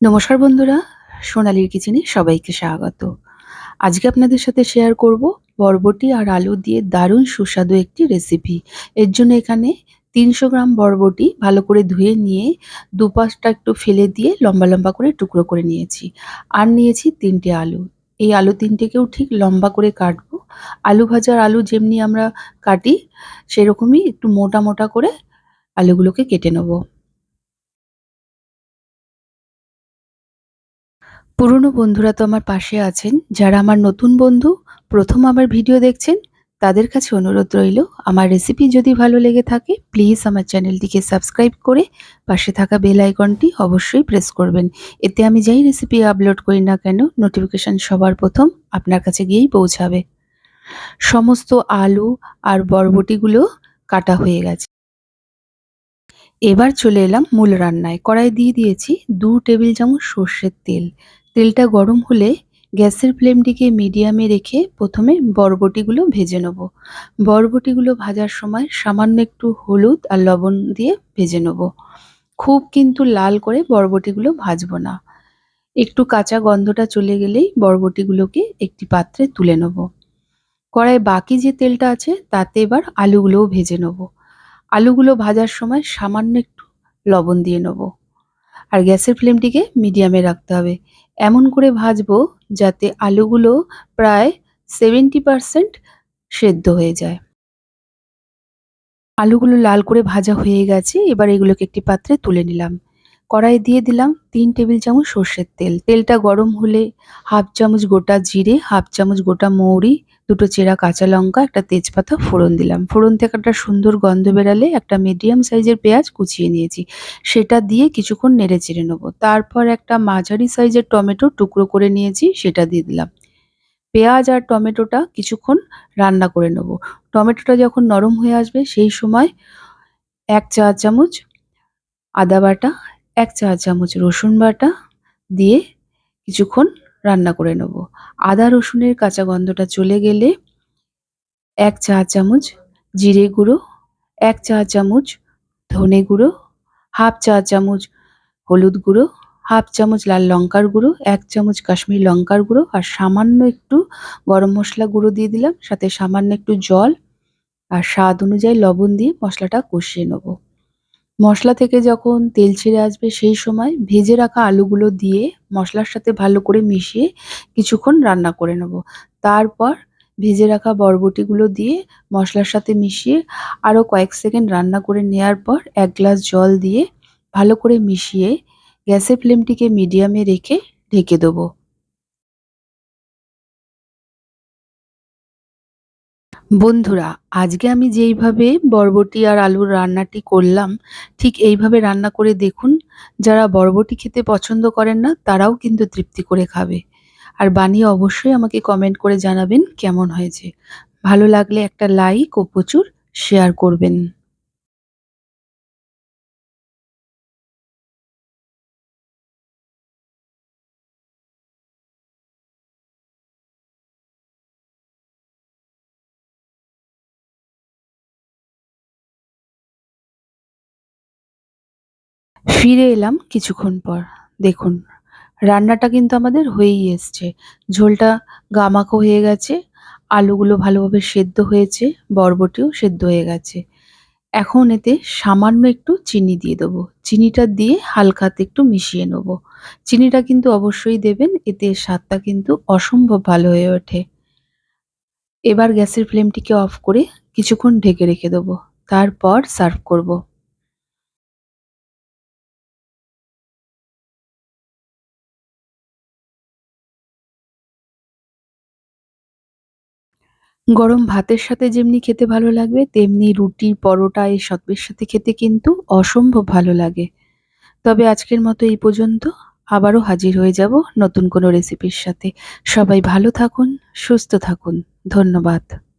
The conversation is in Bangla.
নমস্কার বন্ধুরা, সোনালির কিচেনে সবাইকে স্বাগত। আজকে আপনাদের সাথে শেয়ার করব বরবটি আর আলু দিয়ে দারুণ সুস্বাদু একটি রেসিপি এর জন্য এখানে তিনশো গ্রাম বরবটি ভালো করে ধুয়ে নিয়ে দুপাশটা একটু ফেলে দিয়ে লম্বা লম্বা করে টুকরো করে নিয়েছি। আর নিয়েছি তিনটে আলু। এই আলু তিনটেকেও ঠিক লম্বা করে কাটবো। আলু ভাজার আলু যেমনি আমরা কাটি, সেরকমই একটু মোটা মোটা করে আলুগুলোকে কেটে নেব। পুরনো বন্ধুরা তো আমার পাশে আছেন। যারা আমার নতুন বন্ধু, প্রথম আমার ভিডিও দেখছেন, তাদের কাছে অনুরোধ রইল, আমার রেসিপি যদি ভালো লেগে থাকে প্লিজ আমার চ্যানেলটিকে সাবস্ক্রাইব করে পাশে থাকা বেল আইকনটি অবশ্যই প্রেস করবেন। এতে আমি যেই রেসিপি আপলোড করি না কেন নোটিফিকেশান সবার প্রথম আপনার কাছে গিয়েই পৌঁছাবে। সমস্ত আলু আর বরবটিগুলো কাটা হয়ে গেছে। এবার চলে এলাম মূল রান্নায়। কড়াই দিয়ে দিয়েছি দু টেবিল চামচ সর্ষের তেল। তেলটা গরম হলে গ্যাসের ফ্লেমটিকে মিডিয়ামে রেখে প্রথমে বরবটিগুলো ভেজে নেব। বরবটিগুলো ভাজার সময় সামান্য একটু হলুদ আর লবণ দিয়ে ভেজে নেব। খুব কিন্তু লাল করে বরবটিগুলো ভাজবো না। একটু কাঁচা গন্ধটা চলে গেলেই বরবটিগুলোকে একটি পাত্রে তুলে নেব। কড়াই বাকি যে তেলটা আছে তাতে এবার আলুগুলোও ভেজে নেব। আলুগুলো ভাজার সময় সামান্য একটু লবণ দিয়ে নেব। আর গ্যাসের ফ্লেমটিকে মিডিয়ামে রাখতে হবে। এমন করে ভাজবো যাতে আলুগুলো প্রায় সেভেন্টি পারসেন্ট সেদ্ধ হয়ে যায়। আলুগুলো লাল করে ভাজা হয়ে গেছে, এবার এগুলোকে একটি পাত্রে তুলে নিলাম। কড়াই দিয়ে দিলাম তিন টেবিল চামচ সর্ষের তেল। তেলটা গরম হলে হাফ চামচ গোটা জিরে, হাফ চামচ গোটা মৌরি, দুটো চেরা কাঁচা লঙ্কা, একটা তেজপাতা, ফোড়ন দিলাম। ফোড়ন থেকে একটা সুন্দর গন্ধ বেরালে একটা মিডিয়াম সাইজের পেঁয়াজ কুচিয়ে নিয়েছি। সেটা দিয়ে কিছুক্ষণ নেড়ে চেড়ে নেব। তারপর একটা মাঝারি সাইজের টমেটো টুকরো করে নিয়েছি, সেটা দিয়ে দিলাম। পেঁয়াজ আর টমেটোটা কিছুক্ষণ রান্না করে নেব। টমেটোটা যখন নরম হয়ে আসবে, সেই সময় এক চা চামচ আদা বাটা এক চা চামচ রসুন বাটা দিয়ে কিছুক্ষণ রান্না করে নেব। আদা রসুনের কাঁচা গন্ধটা চলে গেলে এক চা চামচ জিরে গুঁড়ো, এক চা চামচ ধনে গুঁড়ো, হাফ চা চামচ হলুদ গুঁড়ো, হাফ চামচ লাল লঙ্কার গুঁড়ো, এক চামচ কাশ্মীরি লঙ্কার গুঁড়ো আর সামান্য একটু গরম মশলা গুঁড়ো দিয়ে দিলাম। সাথে সামান্য একটু জল আর স্বাদ অনুযায়ী লবণ দিয়ে মশলাটা কষিয়ে নেব। মশলা থেকে যখন তেল ছেড়ে আসবে সেই সময় ভেজে রাখা আলুগুলো দিয়ে মশলার সাথে ভালো করে মিশিয়ে কিছুক্ষণ রান্না করে নেব। তারপর ভেজে রাখা বরবটিগুলো দিয়ে মশলার সাথে মিশিয়ে আরও কয়েক সেকেন্ড রান্না করে নেওয়ার পর এক গ্লাস জল দিয়ে ভালো করে মিশিয়ে গ্যাসের ফ্লেমটিকে মিডিয়ামে রেখে, ঢেকে দেবো। বন্ধুরা, আজকে আমি যেইভাবে বরবটি আর আলুর রান্নাটি করলাম, ঠিক এইভাবে রান্না করে দেখুন, যারা বরবটি খেতে পছন্দ করেন না, তারাও কিন্তু তৃপ্তি করে খাবে। আর বানিয়ে অবশ্যই আমাকে কমেন্ট করে জানাবেন কেমন হয়েছে। ভালো লাগলে একটা লাইক ও প্রচুর শেয়ার করবেন। ফিরে এলাম কিছুক্ষণ পর। দেখুন, রান্নাটা কিন্তু আমাদের হয়েই এসছে। ঝোলটা গামাখো হয়ে গেছে, আলুগুলো ভালোভাবে সেদ্ধ হয়েছে, বরবটিও সেদ্ধ হয়ে গেছে। এখন এতে সামান্য একটু চিনি দিয়ে দেবো। চিনিটা দিয়ে হালকাতে একটু মিশিয়ে নেব। চিনিটা কিন্তু অবশ্যই দেবেন, এতে স্বাদটা কিন্তু অসম্ভব ভালো হয়ে ওঠে। এবার গ্যাসের ফ্লেমটিকে অফ করে কিছুক্ষণ ঢেকে রেখে দেবো। তারপর সার্ভ করব। গরম ভাতের সাথে যেমনি খেতে ভালো লাগবে, তেমনি রুটি, পরোটা এই সত্বের সাথে খেতে কিন্তু অসম্ভব ভালো লাগে। তবে আজকের মতো এই পর্যন্ত। আবারও হাজির হয়ে যাব নতুন কোনো রেসিপির সাথে। সবাই ভালো থাকুন, সুস্থ থাকুন। ধন্যবাদ।